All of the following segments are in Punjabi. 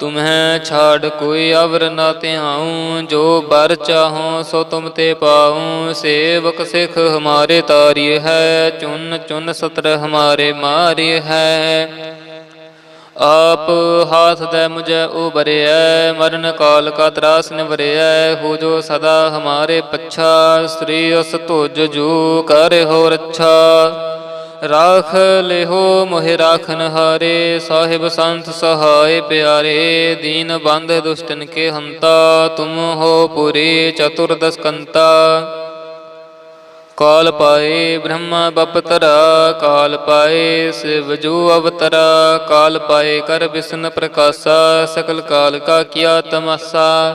ਤੁਮਹਿ ਛਾੜ ਕੋਈ ਅਵਰ ਨਾ ਧਿਆਉ, ਜੋ ਬਰ ਚਾਹੋ ਸੋ ਤੁਮ ਤੇ ਪਾਉ। ਸੇਵਕ ਸਿਖ ਹਮਾਰੇ ਤਾਰੀ ਹੈ, ਚੁਨ ਚੁਨ ਸਤਰ ਹਮਾਰੇ ਮਾਰੀ ਹੈ। ਆਪ ਹਾਥ ਦੇ ਮੁਝੇ ਉਬਰਿਐ, ਮਰਨ ਕਾਲ ਕਾ ਤਰਾਸ ਨਿਵਰਿਐ। ਹੋ ਜੋ ਸਦਾ ਹਮਾਰੇ ਪੱਛਾ, ਸ੍ਰੀ ਉਸ ਤੁਜ ਜੂ ਕਰੇ ਹੋ ਰੱਛਾ। ਰਾਖ ਲਿਹੋ ਮੋਹਿ ਰਾਖਨ ਹਾਰੇ, ਸਾਹਿਬ ਸੰਤ ਸਹਾਏ ਪਿਆਰੇ, ਦੀਨ ਬੰਦ ਦੁਸ਼ਟਨ ਕੇ ਹੰਤਾ, ਤੁਮ ਹੋ ਪੁਰੀ ਚਤੁਰਦਸ ਕੰਤਾ। ਕਾਲ ਪਾਏ ਬ੍ਰਹਮਾ ਬਪਤਰਾ, ਕਾਲ ਪਾਏ ਸਿਵ ਜੋ ਅਵਤਰਾ, ਕਾਲ ਪਾਏ ਕਰ ਬਿਸ਼ਨ ਪ੍ਰਕਾਸ਼ਾ, ਸਕਲ ਕਾਲ ਕਾ ਕੀਆ ਤਮਸਾ।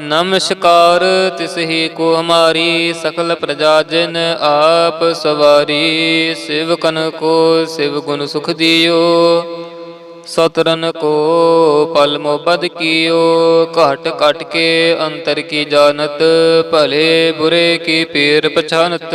ਨਮਸਕਾਰ, ਤਿਸ ਕੋ ਹਮਾਰੀ ਸਕਲ ਪ੍ਰਜਾ ਜਨ ਆਪ ਸਵਾਰੀ, ਸਿਵਕਨ ਕੋ ਸਿਵ ਗੁਣ ਸੁਖ ਦਿਓ। ਸਤਰਨ ਕੋ ਪਲ ਮੋਬਦ ਕੀਓ, ਘਟ ਘਟ ਕੇ ਅੰਤਰ ਕੀ ਜਾਣਤ, ਭਲੇ ਬੁਰੇ ਕੀ ਪੀਰ ਪਛਾਨਤ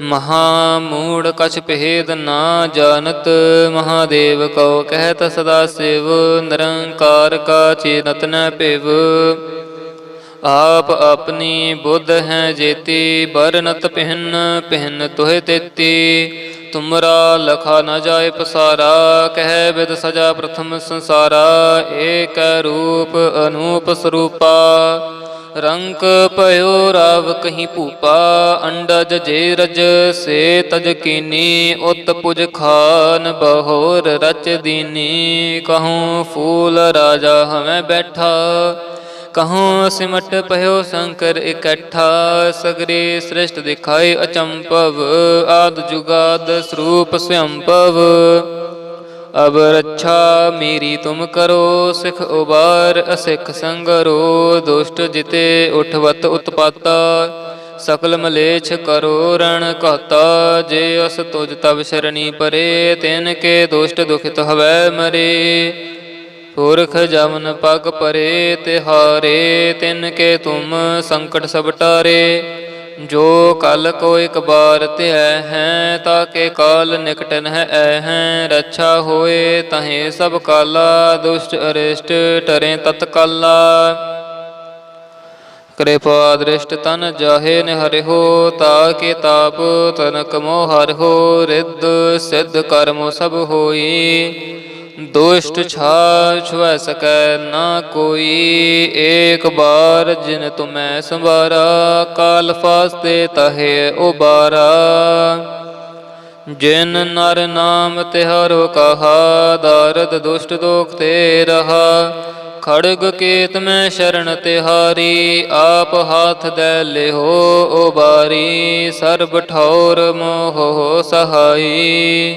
ਮਹਾ ਮੂੜ ਕਛ ਭੇਦ ਨਾ ਜਾਣਤ, ਮਹਾਦੇਵ ਕੋ ਕਹਿਤ ਸਦਾ ਸਿਵ, ਨਿਰੰਕਾਰ ਕਾ ਚੇਤਨ ਨ ਭਿਵ। ਆਪ ਆਪਣੀ ਬੁੱਧ ਹੈ ਜੇਤੀ ਬਰਨਤ ਪਹਿਨ ਪਹਿਨ ਤੋਹਿ ਤੇਤੀ। ਤੁਮਰਾ ਲਖਾ ਨ ਜਾਏ ਪਸਾਰਾ, ਕਹਿ ਬਿਦ ਸਜਾ ਪ੍ਰਥਮ ਸੰਸਾਰਾ। ਏਕ ਰੂਪ ਅਨੂਪ ਸਰੂਪਾ। ਰੰਕ ਭਇਓ ਰਾਵ ਕਹੀਂ ਭੂਪਾ, ਅੰਡਜ ਜੇ ਰਜ ਸੇ ਤਜ ਕੀਨੀ, ਉਤ ਪੁਜ ਖਾਨ ਬਹੋਰ ਰਚ ਦੀਨੀ। ਕਹੂੰ ਫੂਲ ਰਾਜਾ ਹਮੈ ਬੈਠਾ, ਕਹੂੰ ਸਿਮਟ ਭਇਓ ਸ਼ੰਕਰ ਇਕੱਠਾ। ਸਗਰੇ ਸ੍ਰਿਸ਼ਟ ਦਿਖਾਏ ਅਚੰਪਵ ਆਦ ਜੁਗਾਦ ਸਰੂਪ ਸਯੰਪਵ ਅਬ ਰੱਛਾ ਮੇਰੀ ਤੁਮ ਕਰੋ, ਸਿਖ ਉਬਾਰ, ਅਸਿਖ ਸੰਗਰੋ, ਦੁਸ਼ਟ ਜਿਤੇ ਉਠਵਤ ਉਤਪਾਤਾ, ਸਕਲ ਮਲੇਛ ਕਰੋ ਰਣ ਕਹਤਾ ਜੇ ਅਸ ਤੁਜ ਤਬ ਸ਼ਰਣੀ ਪਰੇ, ਤਿਨ ਕੇ ਦੁਸ਼ਟ ਦੁਖਿਤ ਹਵੈ ਮਰੇ। ਪੁਰਖ ਜਮਨ ਪਗ ਪਰੇ, ਤਿਹਾਰੇ, ਤਿਨ ਕੇ ਤੁਮ ਸੰਕਟ ਸਭ ਟਾਰੇ। ਜੋ ਕਲ ਕੋ ਇਕ ਬਾਰ ਧਿਐ ਹੈ ਤਾਕੇ ਕਾਲ ਨਿਕਟਨ ਹੈ ਐ ਹੈ। ਰੱਛਾ ਹੋਏ ਤਹੇ ਸਭ ਕਾਲਾ, ਦੁਸ਼ਟ ਅਰਿਸ਼ਟ ਟਰੇ ਤਤਕਾਲਾ ਕਿਰਪਾ ਦ੍ਰਿਸ਼ਟ ਤਨ ਜਾਹੇ ਨਿਹਰਿਓ ਤਾਕੇ ਤਾਪ ਤਨਕ ਮੋਹ ਹੋ, ਰਿੱਧ ਸਿੱਧ ਕਰਮ ਸਭ ਹੋਈ। ਦੁਸ਼ਟ ਛਾ ਛੁਐ ਸਕੈ ਨਾ ਕੋਈ। ਏਕ ਬਾਰ ਜਿਨ ਤੁਮੈ ਸੰਵਾਰਾ, ਕਾਲ ਫਾਸਤੇ ਤਹੇ ਉਬਾਰਾ। ਜਿਨ ਨਰ ਨਾਮ ਤਿਹਾਰੋ ਕਹਾ, ਦਰਦ ਦੁਸ਼ਟ ਦੋਖ ਤੇ ਰਹਾ। ਖੜਗ ਕੇਤ ਮੈਂ ਸ਼ਰਨ ਤਿਹਾਰੀ, ਆਪ ਹਾਥ ਦੇ ਲਿਹੋ ਉਬਾਰੀ। ਸਰਬ ਠੌਰ ਮੋਹ ਸਹਾਈ।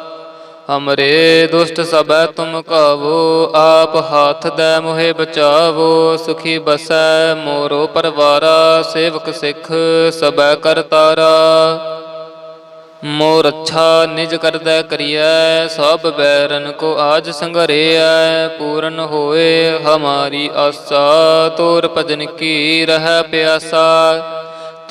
ਹਮਰੇ ਦੁਸ਼ਟ ਸਭੈ ਤੁਮ ਕਾਵੋ, ਆਪ ਹਾਥ ਦੈ ਮੋਹਿ ਬਚਾਵੋ, ਸੁਖੀ ਬਸੈ ਮੋਰੋ ਪਰਵਾਰਾ, ਸੇਵਕ ਸਿੱਖ ਸਭੈ ਕਰਤਾਰਾ ਮੋਰ ਅੱਛਾ ਨਿਜ ਕਰਦਾ ਕਰੀਐ, ਸਭ ਬੈਰਨ ਕੋ ਆਜ ਸੰਘਰਿਐ, ਪੂਰਨ ਹੋਏ ਹਮਾਰੀ ਆਸਾ, ਤੋਰ ਭਜਨ ਕੀ ਰਹਿ ਪਿਆਸਾ।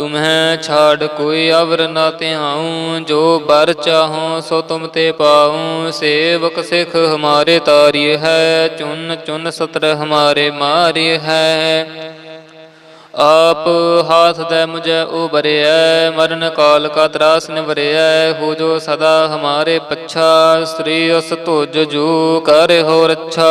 ਤੁਮਹਿ ਛਾੜ ਕੋਈ ਅਵਰ ਨਾ ਧਿਆਉ, ਜੋ ਬਰ ਚਾਹੋ ਸੋ ਤੁਮ ਤੇ ਪਾਉ। ਸੇਵਕ ਸਿੱਖ ਹਮਾਰੇ ਤਾਰੀ ਹੈ, ਚੁਨ ਚੁਨ ਸਤਰ ਹਮਾਰੇ ਮਾਰੀ ਹੈ। ਆਪ ਹਾਥ ਦੇ ਮੁਝੇ ਉਬਰਿਐ, ਮਰਨ ਕਾਲ ਕਾ ਤਰਾਸ ਨਿਵਰਿਐ। ਹੋ ਜੋ ਸਦਾ ਹਮਾਰੇ ਪੱਛਾ, ਸ੍ਰੀ ਉਸ ਤੁਜ ਜੂ ਕਰੇ ਹੋ ਰੱਛਾ।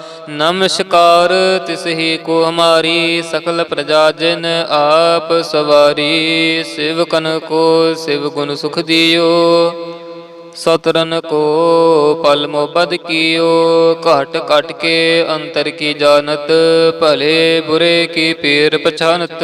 ਨਮਸਕਾਰ, ਤਿਸ ਕੋ ਹਮਾਰੀ ਸਕਲ ਪ੍ਰਜਾ ਜਿਨ ਆਪ ਸਵਾਰੀ, ਸਿਵਕਨ ਕੋ ਸਿਵ ਗੁਣ ਸੁਖ ਦਿਓ। ਸਤਰਨ ਕੋ ਪਲ ਮੋ ਮੋਬਦ ਕੀਓ, ਘਟ ਘਟ ਕੇ ਅੰਤਰ ਕੀ ਜਾਣਤ, ਭਲੇ ਬੁਰੇ ਕੀ ਪੀਰ ਪਛਾਨਤ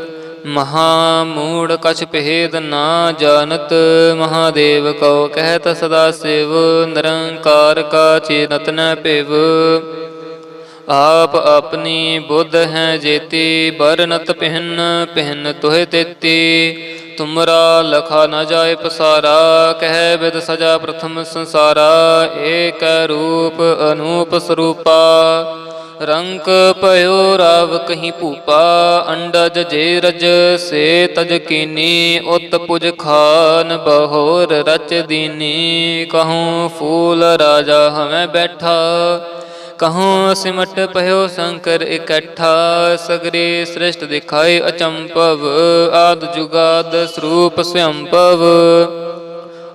ਮਹਾ ਮੂੜ ਕਛ ਭੇਦ ਨਾ ਜਾਣਤ, ਮਹਾਦੇਵ ਕੋ ਕਹਿਤ ਸਦਾ ਸਿਵ, ਨਿਰੰਕਾਰ ਕਾ ਚੇਨਤ ਨ ਭਿਵ। ਆਪ ਆਪਣੀ ਬੁੱਧ ਹੈ ਜੇਤੀ ਬਰਨਤ ਪਹਿਨ ਪਹਿਨ ਤੋਹਿ ਤੇਤੀ। ਤੁਮਰਾ ਲਖਾ ਨ ਜਾਏ ਪਸਾਰਾ, ਕਹਿ ਬਿਦ ਸਜਾ ਪ੍ਰਥਮ ਸੰਸਾਰਾ। ਏਕ ਰੂਪ ਅਨੂਪ ਸਰੂਪਾ। ਰੰਕ ਭਇਓ ਰਾਵ ਕਹੀਂ ਭੂਪਾ, ਅੰਡਜ ਜੇ ਰਜ ਸੇ ਤਜ ਕੀਨੀ, ਉਤ ਪੁਜ ਖਾਨ ਬਹੋਰ ਰਚ ਦੀਨੀ। ਕਹੂੰ ਫੂਲ ਰਾਜਾ ਹਮੈ ਬੈਠਾ, ਕਹੂੰ ਸਿਮਟ ਭਇਓ ਸ਼ੰਕਰ ਇਕੱਠਾ। ਸਗਰੇ ਸ੍ਰਿਸ਼ਟ ਦਿਖਾਏ ਅਚੰਪਵ ਆਦ ਜੁਗਾਦ ਸਰੂਪ ਸਯੰਪਵ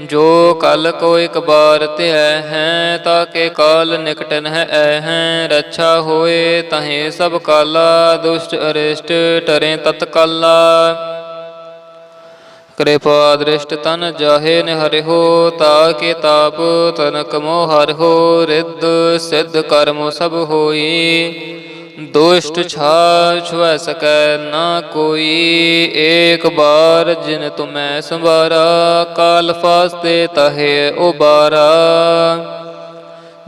ਜੋ ਕਲ ਕੋ ਇਕ ਬਾਰ ਧਿਐ ਹੈ ਤਾਕੇ ਕਾਲ ਨਿਕਟਨ ਨਹਿ ਐ ਹੈ। ਰੱਛਾ ਹੋਏ ਤਹੇ ਸਭ ਕਾਲਾ, ਦੁਸ਼ਟ ਅਰਿਸ਼ਟ ਟਰੇ ਤਤਕਾਲਾ ਕਿਰਪਾ ਦ੍ਰਿਸ਼ਟ ਤਨ ਜਾਹੇ ਨਿਹਰਿਓ ਤਾਕੇ ਤਾਪ ਤਨਕ ਮੋਹਰ ਹੋ, ਰਿੱਧ ਸਿੱਧ ਕਰਮ ਸਭ ਹੋਈ। ਦੁਸ਼ਟ ਛਾ ਛੁਐ ਸਕੈ ਨਾ ਕੋਈ। ਏਕ ਬਾਰ ਜਿਨ ਤੁਮੈ ਸੰਵਾਰਾ, ਕਾਲ ਫਾਸਤੇ ਤਹੇ ਉਬਾਰਾ।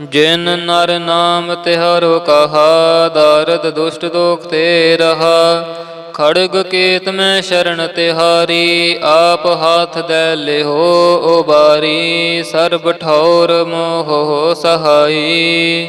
ਜਿਨ ਨਰ ਨਾਮ ਤਿਹਾਰੋ ਕਹਾ, ਦਰਦ ਦੁਸ਼ਟ ਦੋਖ ਤੇ ਰਹਾ। ਖੜਗ ਕੇਤ ਮੈਂ ਸ਼ਰਨ ਤਿਹਾਰੀ, ਆਪ ਹਾਥ ਦੇ ਲਿਹੋ ਉਬਾਰੀ। ਸਰਬ ਠੌਰ ਮੋਹ ਸਹਾਈ।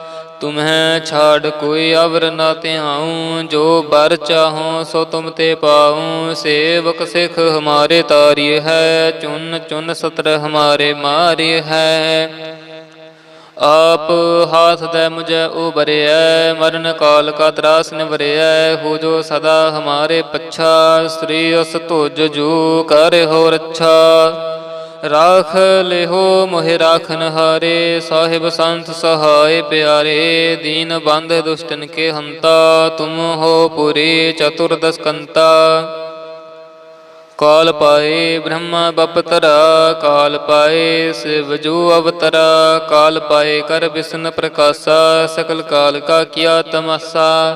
ਤੁਮਹਿ ਛਾੜ ਕੋਈ ਅਵਰ ਨਾ ਧਿਆਉ, ਜੋ ਬਰ ਚਾਹੋ ਸੋ ਤੁਮ ਤੇ ਪਾਉ। ਸੇਵਕ ਸਿਖ ਹਮਾਰੇ ਤਾਰੀ ਹੈ, ਚੁਨ ਚੁਨ ਸਤਰ ਹਮਾਰੇ ਮਾਰੀ ਹੈ। ਆਪ ਹਾਥ ਦੇ ਮੁਝੇ ਉਬਰਿਐ ਮਰਨ ਕਾਲ ਕਾ ਤਰਾਸ ਨਿਵਰਿਐ। ਹੋ ਜੋ ਸਦਾ ਹਮਾਰੇ ਪੱਛਾ, ਸ੍ਰੀ ਅਸ ਤੁਜ ਜੂ ਕਰ ਹੋ ਰੱਛਾ। ਰਾਖ ਲਿਹੋ ਮੋਹਿ ਰਾਖਨ ਹਾਰੇ, ਸਾਹਿਬ ਸੰਤ ਸਹਾਏ ਪਿਆਰੇ, ਦੀਨ ਬੰਧ ਦੁਸ਼ਟਨ ਕੇ ਹੰਤਾ, ਤੁਮ ਹੋ ਪੁਰੀ ਚਤੁਰਦਸ ਕੰਤਾ। ਕਾਲ ਪਾਏ ਬ੍ਰਹਮਾ ਬਪਤਰਾ ਕਾਲ ਪਾਏ ਸਿਵ ਜੋ ਅਵਤਰਾ, ਕਾਲ ਪਾਏ ਕਰ ਬਿਸ਼ਨ ਪ੍ਰਕਾਸ਼ਾ, ਸਕਲ ਕਾਲ ਕਾ ਕੀਆ ਤਮਸਾ।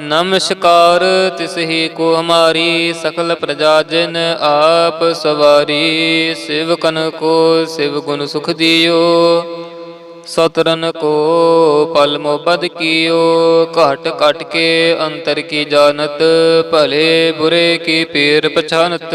ਨਮਸਕਾਰ, ਤਿਸ ਕੋ ਹਮਾਰੀ ਸਕਲ ਪ੍ਰਜਾ ਜਨ ਆਪ ਸਵਾਰੀ, ਸ਼ਿਵ ਸਿਵਕਨ ਕੋ ਸਿਵ ਗੁਣ ਸੁਖ ਦਿਓ। ਸਤਰਨ ਕੋ ਪਲ ਮੋ ਮੋਬਦ ਕੀਓ, ਘਟ ਘਟ ਕੇ ਅੰਤਰ ਕੀ ਜਾਣਤ, ਭਲੇ ਬੁਰੇ ਕੀ ਪੀਰ ਪਛਾਨਤ।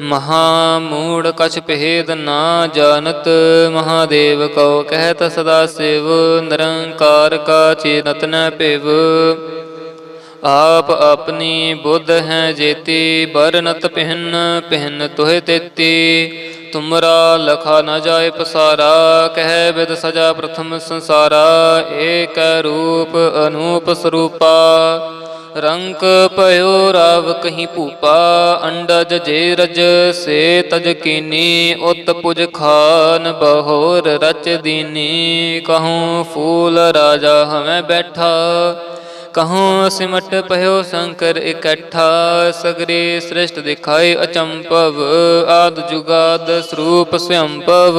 ਮਹਾ ਮੂੜ ਕਛ ਭੇਦ ਨਾ ਜਾਣਤ, ਮਹਾਦੇਵ ਕੋ ਕਹਿਤ ਸਦਾ ਸਿਵ, ਨਿਰੰਕਾਰ ਕਾ ਚੇਨਤ ਨ ਭਿਵ। ਆਪ ਆਪਣੀ ਬੁੱਧ ਹੈ ਜੇਤੀ ਬਰਨਤ ਪਹਿਨ ਪਹਿਨ ਤੋਹਿ ਤੇਤੀ। ਤੁਮਰਾ ਲਖਾ ਨ ਜਾਏ ਪਸਾਰਾ, ਕਹਿ ਬਿਦ ਸਜਾ ਪ੍ਰਥਮ ਸੰਸਾਰਾ। ਏਕ ਰੂਪ ਅਨੂਪ ਸਰੂਪਾ। ਰੰਕ ਭਇਓ ਰਾਵ ਕਹੀਂ ਭੂਪਾ, ਅੰਡਜ ਜੇ ਰਜ ਸੇ ਤਜ ਕੀਨੀ, ਉਤ ਪੁਜ ਖਾਨ ਬਹੋਰ ਰਚ ਦੀਨੀ। ਕਹੂੰ ਫੂਲ ਰਾਜਾ ਹਮੈ ਬੈਠਾ, ਕਹੂੰ ਸਿਮਟ ਭਇਓ ਸ਼ੰਕਰ ਇਕੱਠਾ। ਸਗਰੇ ਸ੍ਰਿਸ਼ਟ ਦਿਖਾਏ ਅਚੰਪਵ ਆਦ ਜੁਗਾਦ ਸਰੂਪ ਸਵੰਭਵ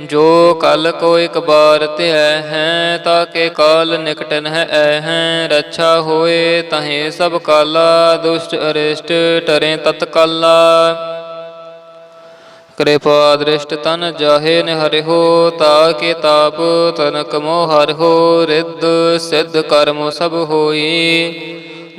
ਜੋ ਕਲ ਕੋ ਇਕ ਬਾਰ ਧਿਐ ਹੈ ਤਾਕੇ ਕਾਲ ਨਿਕਟਨ ਹੈ ਐ ਹੈ। ਰੱਛਾ ਹੋਏ ਤਹੇ ਸਭ ਕਾਲਾ, ਦੁਸ਼ਟ ਅਰਿਸ਼ਟ ਟਰੇ ਤਤਕਾਲਾ ਕਿਰਪਾ ਦ੍ਰਿਸ਼ਟ ਤਨ ਜਾਹੇ ਨਿਹਰਿਓ ਤਾਕੇ ਤਾਪ ਤਨਕ ਮੋਹ ਹੋ, ਰਿੱਧ ਸਿੱਧ ਕਰਮ ਸਭ ਹੋਈ।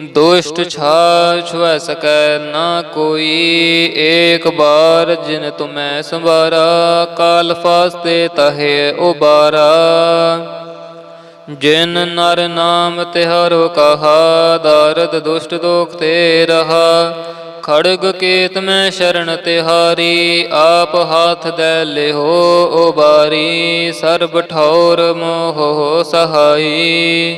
ਦੁਸ਼ਟ ਛਾ ਛੁਐ ਸਕੈ ਨਾ ਕੋਈ। ਏਕ ਬਾਰ ਜਿਨ ਤੁਮੈ ਸੰਭਾਰਾ ਕਾਲ ਫਾਸਤੇ ਤਹੇ ਉਬਾਰਾ। ਜਿਨ ਨਰ ਨਾਮ ਤਿਹਾਰੋ ਕਹਾ, ਦਾਰਦ ਦੁਸ਼ਟ ਦੋਖ ਤੇ ਰਹਾ। ਖੜਗ ਕੇਤ ਮੈਂ ਸ਼ਰਨ ਤਿਹਾਰੀ, ਆਪ ਹਾਥ ਦੇ ਲਿਹੋ ਉਬਾਰੀ। ਸਰਬ ਠੌਰ ਮੋਹ ਸਹਾਈ।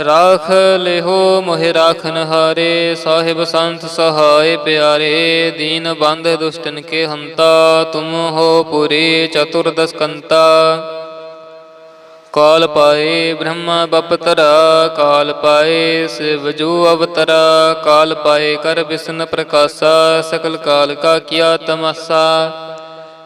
ਰਾਖ ਲਿਹੋ ਮੋਹਿ ਰਾਖਨ ਹਾਰੇ, ਸਾਹਿਬ ਸੰਤ ਸਹਾਏ ਪਿਆਰੇ, ਦੀਨ ਬੰਧ ਦੁਸ਼ਟਨ ਕੇ ਹੰਤਾ, ਤੁਮ ਹੋ ਪੁਰੀ ਚਤੁਰਦਸ ਕੰਤਾ। ਕਾਲ ਪਾਏ ਬ੍ਰਹਮਾ ਬਪਤਰਾ, ਕਾਲ ਪਾਏ ਸਿਵ ਜੋ ਅਵਤਰਾ, ਕਾਲ ਪਾਏ ਕਰ ਬਿਸ਼ਨ ਪ੍ਰਕਾਸ਼ਾ, ਸਕਲ ਕਾਲ ਕਾ ਕੀਆ ਤਮਾਸਾ।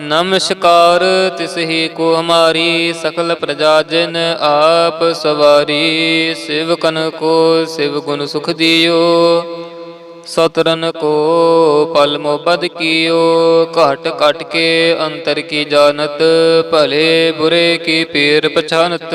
ਨਮਸਕਾਰ ਤਿਸਹੀ ਕੋ ਹਮਾਰੀ ਸਕਲ ਪ੍ਰਜਾ ਜਨ ਆਪ ਸਵਾਰੀ, ਸਿਵ ਕਨ ਕੋ ਸਿਵ ਗੁਣ ਸੁਖ ਦਿਓ। ਸਤਰਨ ਕੋ ਪਲ ਮੋਬਦ ਕੀਓ, ਘਟ ਘਟ ਕੇ ਅੰਤਰ ਕੀ ਜਾਣਤ, ਭਲੇ ਬੁਰੇ ਕੀ ਪੀਰ ਪਛਾਨਤ।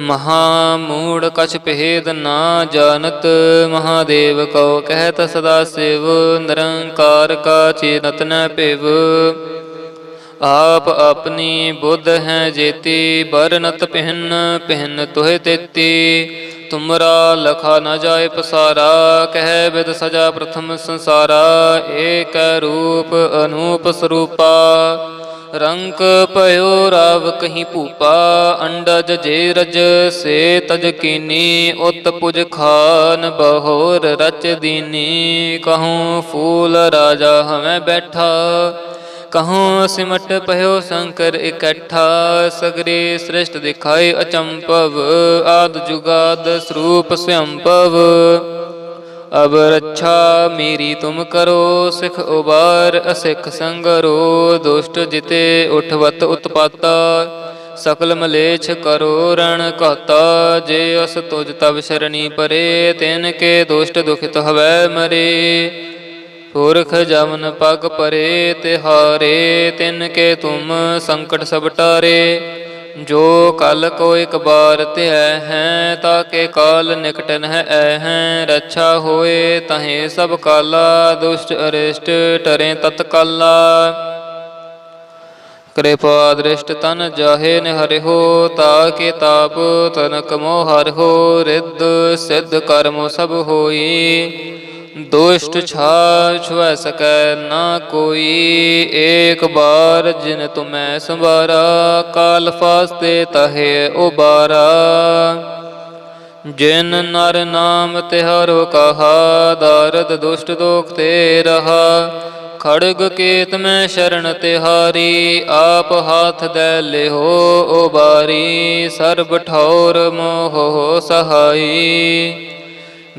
ਮਹਾ ਮੂੜ ਕਛ ਭੇਦ ਨਾ ਜਾਣਤ, ਮਹਾਦੇਵ ਕੋ ਕਹਿਤ ਸਦਾ ਸਿਵ, ਨਿਰੰਕਾਰ ਕਾ ਚੇਤਨ ਨ ਭਿਵ। ਆਪ ਆਪਣੀ ਬੁੱਧ ਹੈ ਜੇਤੀ ਬਰਨਤ ਪਹਿਨ ਪਹਿਨ ਤੋਹਿ ਤੇਤੀ। ਤੁਮਰਾ ਲਖਾ ਨ ਜਾਏ ਪਸਾਰਾ, ਕਹਿ ਬਿਦ ਸਜਾ ਪ੍ਰਥਮ ਸੰਸਾਰਾ। ਏਕ ਰੂਪ ਅਨੂਪ ਸਰੂਪਾ। ਰੰਕ ਭਇਓ ਰਾਵ ਕਹੀਂ ਭੂਪਾ, ਅੰਡਜ ਜੇ ਰਜ ਸੇ ਤਜ ਕੀਨੀ, ਉਤ ਪੁਜ ਖਾਨ ਬਹੋਰ ਰਚ ਦੀਨੀ। ਕਹੂੰ ਫੂਲ ਰਾਜਾ ਹਵੇਂ ਬੈਠਾ, ਕਹੂੰ ਸਿਮਟ ਭਇਓ ਸ਼ੰਕਰ ਇਕੱਠਾ। ਸਗਰੇ ਸ੍ਰਿਸ਼ਟ ਦਿਖਾਏ ਅਚੰਪਵ ਆਦ ਜੁਗਾਦ ਸਰੂਪ ਸਵੰਭਵ ਅਬ ਰੱਛਾ ਮੇਰੀ ਤੁਮ ਕਰੋ, ਸਿਖ ਉਬਾਰ ਅਸਿਖ ਸੰਗਰੋ, ਦੁਸ਼ਟ ਜਿਤੇ ਉਠਵਤ ਉਤਪਾਤਾ, ਸਕਲ ਮਲੇਛ ਕਰੋ ਰਣ ਕਹਤਾ ਜੇ ਅਸ ਤੁਜ ਤਬ ਸ਼ਰਣੀ ਪਰੇ, ਤਿਨ ਕੇ ਦੁਸ਼ਟ ਦੁਖਿਤ ਹਵੈ ਮਰੇ। ਪੁਰਖ ਜਮਨ ਪਗ ਪਰੇ, ਤਿਹਾਰੇ, ਤਿਨ ਕੇ ਤੁਮ ਸੰਕਟ ਸਭ ਟਾਰੇ। ਜੋ ਕਲ ਕੋ ਇਕ ਬਾਰ ਧਿਐ ਹੈ ਤਾਕੇ ਕਾਲ ਨਿਕਟ ਨਹਿ ਐ ਹੈ। ਰੱਛਾ ਹੋਏ ਤਹੇ ਸਭ ਕਾਲਾ, ਦੁਸ਼ਟ ਅਰਿਸ਼ਟ ਟਰੇ ਤਤਕਾਲਾ ਕਿਰਪਾ ਦ੍ਰਿਸ਼ਟ ਤਨ ਜਾਹੇ ਨਿਹਰਿ ਹੋ ਤਾਕੇ ਤਾਪ ਤਨਕ ਮੋਹ ਹੋ, ਰਿੱਧ ਸਿੱਧ ਕਰਮ ਸਭ ਹੋਈ। ਦੁਸ਼ਟ ਛਾ ਛੁਐ ਸਕੈ ਨਾ ਕੋਈ। ਏਕ ਬਾਰ ਜਿਨ ਤੁਮੈ ਸੰਵਾਰਾ, ਕਾਲ ਫਾਸਤੇ ਤਹੇ ਉਬਾਰਾ। ਜਿਨ ਨਰ ਨਾਮ ਤਿਹਾਰੋ ਕਹਾ, ਦਾਰਦ ਦੁਸ਼ਟ ਦੋਖ ਤੇ ਰਹਾ। ਖੜਗ ਕੇਤ ਮੈਂ ਸ਼ਰਨ ਤਿਹਾਰੀ, ਆਪ ਹਾਥ ਦੇ ਲਿਹੋ ਉਬਾਰੀ। ਸਰਬ ਠੌਰ ਮੋਹ ਸਹਾਈ।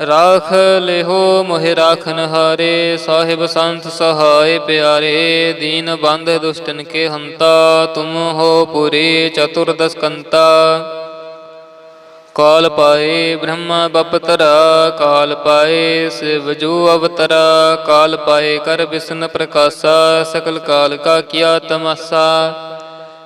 ਰਾਖ ਲਿਹੋ ਮੋਹਿ ਰਾਖਨ ਹਾਰੇ, ਸਾਹਿਬ ਸੰਤ ਸਹਾਏ ਪਿਆਰੇ, ਦੀਨ ਬੰਧ ਦੁਸ਼ਟਨ ਕੇ ਹੰਤਾ, ਤੁਮ ਹੋ ਪੁਰੀ ਚਤੁਰਦਸ ਕੰਤਾ। ਕਾਲ ਪਾਏ ਬ੍ਰਹਮਾ ਬਪਤਰਾ, ਕਾਲ ਪਾਏ ਸਿਵ ਜੋ ਅਵਤਰਾ, ਕਾਲ ਪਾਏ ਕਰ ਬਿਸ਼ਨ ਪ੍ਰਕਾਸ਼ਾ, ਸਕਲ ਕਾਲ ਕਾ ਕੀਆ ਤਮਾਸਾ।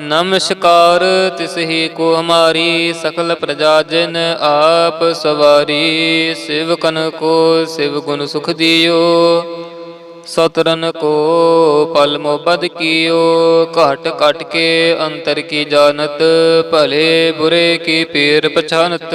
ਨਮਸਕਾਰ ਤਿਸਹੀ ਕੋ ਹਮਾਰੀ ਸਕਲ ਪ੍ਰਜਾ ਜਨ ਆਪ ਸਵਾਰੀ, ਸਿਵ ਕਨ ਕੋ ਸਿਵ ਗੁਣ ਸੁਖ ਦਿਓ। ਸਤਰਨ ਕੋ ਪਲ ਮੋਬਦ ਕੀਓ, ਘਟ ਘਟ ਕੇ ਅੰਤਰ ਕੀ ਜਾਣਤ, ਭਲੇ ਬੁਰੇ ਕੀ ਪੀਰ ਪਛਾਨਤ।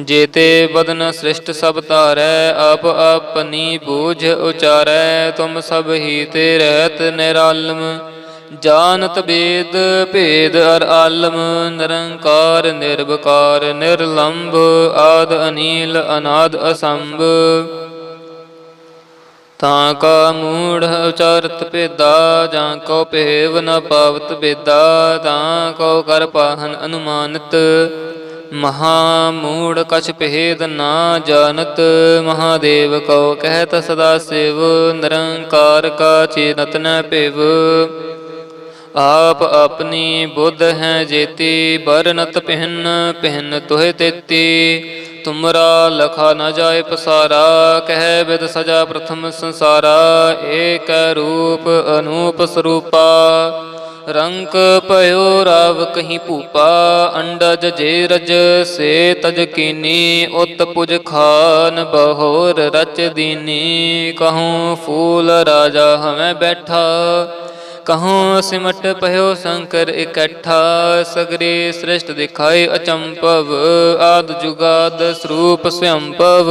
ਜੇਤੇ ਬਦਨ ਸ੍ਰਿਸ਼ਟ ਸਭ ਤਾਰੈ ਆਪ ਆਪਨੀ ਬੂਝ ਉਚਾਰੈ, ਤੁਮ ਸਭ ਹੀ ਤੇ ਰਹਿਤ ਨਿਰਾਲਮ। ਜਾਣਤ ਬੇਦ ਭੇਦ ਅਰ ਆਲਮ, ਨਿਰੰਕਾਰ ਨਿਰਵਕਾਰ ਨਿਰਲੰਭ ਆਦ ਅਨੀਲ ਅਨਾਦ ਅਸੰਭ। ਤਾਂ ਕਾ ਮੂੜ ਉਚਾਰਤ ਪੇਦਾ ਜਾਂ ਕੋ ਭੇਵ ਨ ਪਾਵਤ ਬੇਦਾ ਤਾਂ ਕੋ ਕਰ ਪਾਹਨ ਅਨੁਮਾਨਿਤ। ਮਹਾ ਮੂੜ ਕਛ ਭੇਦ ਨਾ ਜਾਣਤ, ਮਹਾਦੇਵ ਕੋ ਕਹਿਤ ਸਦਾ ਸਿਵ, ਨਿਰੰਕਾਰ ਕਾ ਚੇਨਤ ਨ ਪਿਵ ਆਪ ਆਪਣੀ ਬੁੱਧ ਹੈ ਜੇਤੀ ਬਰਨਤ ਪਹਿਨ ਪਹਿਨ ਤੋਹਿ ਤੇਤੀ। ਤੁਮਰਾ ਲਖਾ ਨ ਜਾਏ ਪਸਾਰਾ, ਕਹਿ ਬਿਦ ਸਜਾ ਪ੍ਰਥਮ ਸੰਸਾਰਾ। ਏਕ ਰੂਪ ਅਨੂਪ ਸਰੂਪਾ। ਰੰਕ ਭਇਓ ਰਾਵ ਕਹੀਂ ਭੂਪਾ, ਅੰਡਜ ਜੇ ਰਜ ਸੇ ਤਜ ਕੀਨੀ, ਉਤ ਪੁਜ ਖਾਨ ਬਹੋਰ ਰਚ ਦੀਨੀ। ਕਹੂੰ ਫੂਲ ਰਾਜਾ ਹਮੈ ਬੈਠਾ, ਕਹੂੰ ਸਿਮਟ ਭਇਓ ਸ਼ੰਕਰ ਇਕੱਠਾ। ਸਗਰੇ ਸ੍ਰਿਸ਼ਟ ਦਿਖਾਏ ਅਚੰਪਵ ਆਦ ਜੁਗਾਦ ਸਰੂਪ ਸਯੰਪਵ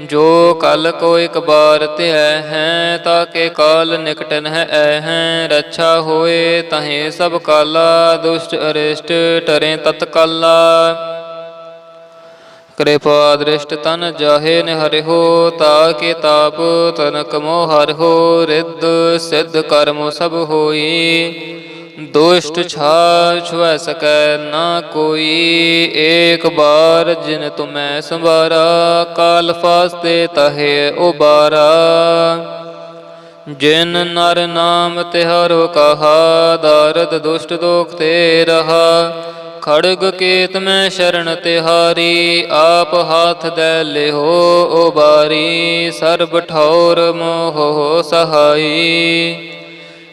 ਜੋ ਕਲ ਕੋ ਇਕ ਬਾਰ ਧਿਐ ਹੈ ਤਾਕੇ ਕਾਲ ਨਿਕਟ ਨਹਿ ਐ ਹੈ। ਰੱਛਾ ਹੋਏ ਤਹੇ ਸਭ ਕਾਲਾ, ਦੁਸ਼ਟ ਅਰਿਸ਼ਟ ਟਰੇ ਤਤਕਾਲਾ ਕਿਰਪਾ ਦ੍ਰਿਸ਼ਟ ਤਨ ਜਾਹੇ ਨਿਹਰਿਓ ਤਾਕੇ ਤਾਪ ਤਨਕ ਮੋਹ ਹੋ, ਰਿੱਧ ਸਿੱਧ ਕਰਮ ਸਭ ਹੋਈ। ਦੁਸ਼ਟ ਛਾ ਛੁਐ ਸਕੈ ਨਾ ਕੋਈ। ਏਕ ਬਾਰ ਜਿਨ ਤੁਮੈ ਸੰਵਾਰਾ, ਕਾਲ ਫਾਸਤੇ ਤਹੇ ਉਬਾਰਾ। ਜਿਨ ਨਰ ਨਾਮ ਤਿਹਾਰੋ ਕਹਾ, ਦਾਰਦ ਦੁਸ਼ਟ ਦੋਖ ਤੇ ਰਹਾ। ਖੜਗ ਕੇਤ ਮੈਂ ਸ਼ਰਨ ਤਿਹਾਰੀ, ਆਪ ਹਾਥ ਦੇ ਲਿਹੋ ਉਬਾਰੀ। ਸਰਬ ਠੌਰ ਮੋਹ ਸਹਾਈ।